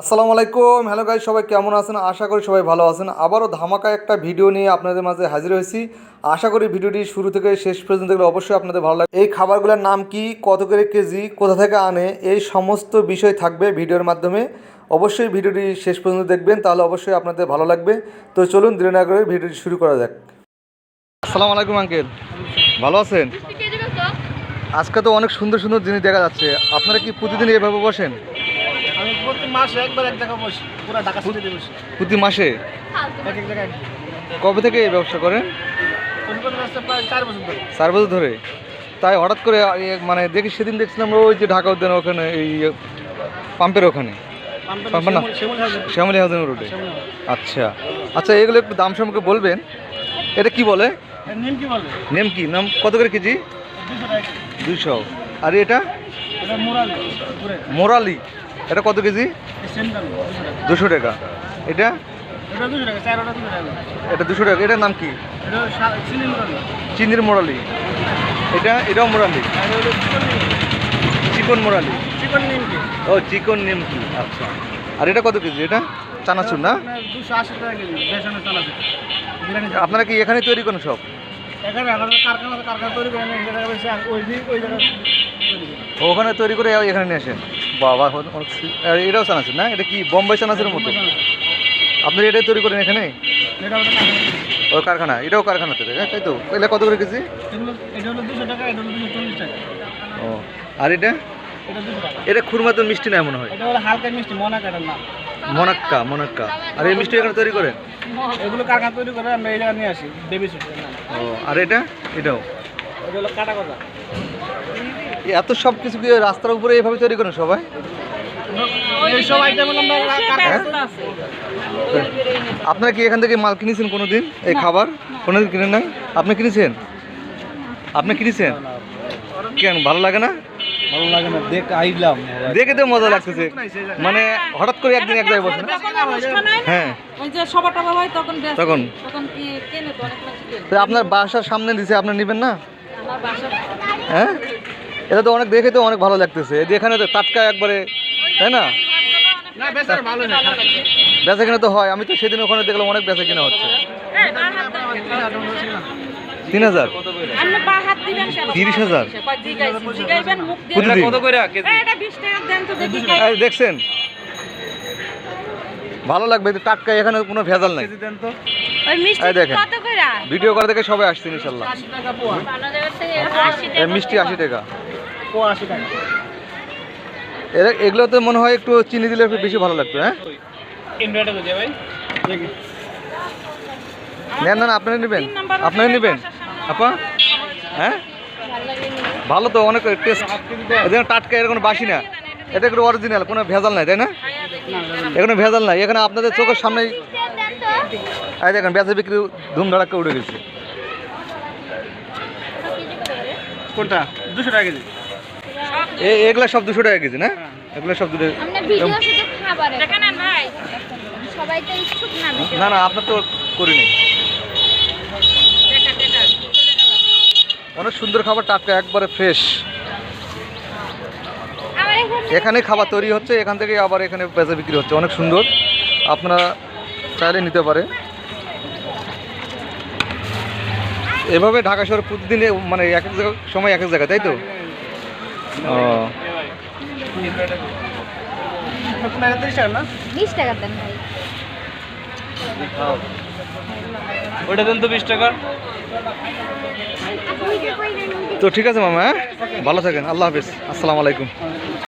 আসসালামু আলাইকুম। Hello guys সবাই কেমন আছেন? আশা করি সবাই ভালো আছেন। আবারও ধামাকা একটা ভিডিও নিয়ে আপনাদের মাঝে হাজির হয়েছি। আশা করি ভিডিওটি শুরু থেকে শেষ পর্যন্ত দেখলে অবশ্যই আপনাদের ভালো লাগে। এই খাবারগুলোর নাম কি কত করে কেজি কোথা থেকে আনে এই সমস্ত বিষয় থাকবে ভিডিওর মাধ্যমে। অবশ্যই ভিডিওটি শেষ পর্যন্ত দেখবেন তাহলে অবশ্যই আপনাদের ভালো লাগবে। তো চলুন দেরি না করে ভিডিওটি শুরু করা যাক। আসসালামু আলাইকুম আঙ্কেল ভালো আছেন? আজকে তো অনেক সুন্দর সুন্দর জিনিস দেখা যাচ্ছে। আপনারা কি প্রতিদিন এভাবে বসেন? মাসে একবার এক জায়গায় বসি পুরো ঢাকা সিটিতে বসি। প্রতি মাসে? এক এক জায়গায় কবে থেকে এই ব্যবসা করেন? প্রায় চার বছর ধরে। চার বছর ধরে? তাই হঠাৎ করে মানে দেখি সেদিন দেখছিলাম ওই যে ঢাকা উদ্যান ওখানে এই পাম্পের ওখানে। শ্যামলী হাউসের রোডে। আচ্ছা। আচ্ছা এগুলো একটু দাম সম্পর্কে বলবেন। এটা কি বলে? এর নিম কত করে কেজি? দুশো দুইশো। আর এটা? এটা মোরালি। এটা কত কেজি? দুশো টাকা। এটা? এটা দুশো টাকা। এটার নাম কি? চিনির মোড়ালি এটা? এটাও মোড়ালি চিকন মোড়ালি ও, চিকন নিমকি। আচ্ছা। আর এটা কত কেজি? এটা? চানাচুর না। আপনারা কি এখানে তৈরি করেন সব। ওখানে তৈরি করে এখানে নিয়ে আসেন। বাবা অনেক আর এটাও চানাচুর না? এটা কি বোম্বাই চানাচুরের মতো আপনারা এটাই তৈরি করেন এখানে? এটা আমাদের কারখানা। এটাও কারখানা থেকে তাই তো? এগুলো কত করে কেজি? এটা এটা ও আর এটা? এটা দুশো খুরমা তো মিষ্টি না মনে হয়? এটা হালকা মিষ্টি মনা কাটার না মনাক্কা মনাক্কা। আর এই মিষ্টি এখানে তৈরি করেন এগুলো কারখানা তৈরি করে আমরা এই জায়গায় নিয়ে আসি বেবি ও আর এটা? এটাও? এটা হলো কাটা কথা এত সব কিছু কি রাস্তার উপরে এইভাবে তৈরি করেন সবাই? আমরা কারখানা আপনারা কি এখান থেকে মাল কিনেছেন কোনো দিন এই খাবার? কোনো দিন কিনেন না আপনি কিনেছেন? আপনি কিনেছেন? কেন ভালো লাগে না? ভালো লাগে না দেখ আইলাম। দেখে তো মজা লাগতেছে। মানে হঠাৎ করে একদিন এক জায়গায় বসে হয় না, হ্যাঁ। ওই যে সভা টভা হয় তখন কেনে কেনে। আপনার বাসার সামনে দিছে আপনি নেবেন না? হ্যাঁ? এটা তো অনেক দেখে তো অনেক ভালো লাগতেছে। এই যে এখানে তো টাটকা একবারে তাই না? বেচা কিনা তো হয় আমি তো সেদিন ওখানে দেখলাম অনেক বেচা কিনা হচ্ছে। তিন হাজার? আপনি বা হাত দিবেন কেন? তিরিশ হাজার? কয় জিগাইছি, জিগাইবেন, মুখ দিয়ে প্রতিদিন? এই, এটা 20 টাকা দেন তো দেখি খাই। এই দেখছেন? ভালো লাগবে টাটকা এখানে কোনো ভেজাল নাই। তো। ওই মিষ্টি দেখেন। ভিডিও করে দেখে সবাই আসছে ইনশাল্লাহ। আশি টাকা পোয়া এই মিষ্টি আশি টাকা। পোয়া আশি টাকা। এরা- এগুলো মনে হয় একটু চিনি দিলে একটু বেশি ভালো লাগতো হ্যাঁ? ইনভার্টার ভাই। নেন না না, আপনারা নেবেন। আপনারা নেবেন। আপা হ্যাঁ? ভালো তো অনেক টেস্ট এখানে টাটকা এরকম বাসি না। এটা একটু অরিজিনাল কোনো ভেজাল নাই তাই না? এখানে ভেজাল নাই। এখানে আপনাদের চোখের সামনেই এই দেখেন বেচা বিক্রি ধুমধাড়াক্কা উঠে গেছে। কোনটা? দুশো টাকা কেজি। এগুলা সব দুশো টাকা কেজি না? এগুলো সব দুটো না না না আপনার তো করি নাই। দেখা, দেখা। অনেক সুন্দর খাবার টাটকা একবারে ফ্রেশ এখানে খাবার তৈরি হচ্ছে এখান থেকে আবার এখানে বেচা বিক্রি হচ্ছে। অনেক সুন্দর। আপনারা চাইলে নিতে পারে এভাবে ঢাকা শহরে প্রতিদিন মানে এক এক জায়গা সময় এক এক জায়গায় তাই তো? ও। বিশ টাকা দেন ভাই। ওটা দেন তো বিশ টাকা। কইলেন তো ঠিক আছে মামা হ্যাঁ? ভালো থাকেন আল্লাহ হাফিজ। আসসালামু আলাইকুম।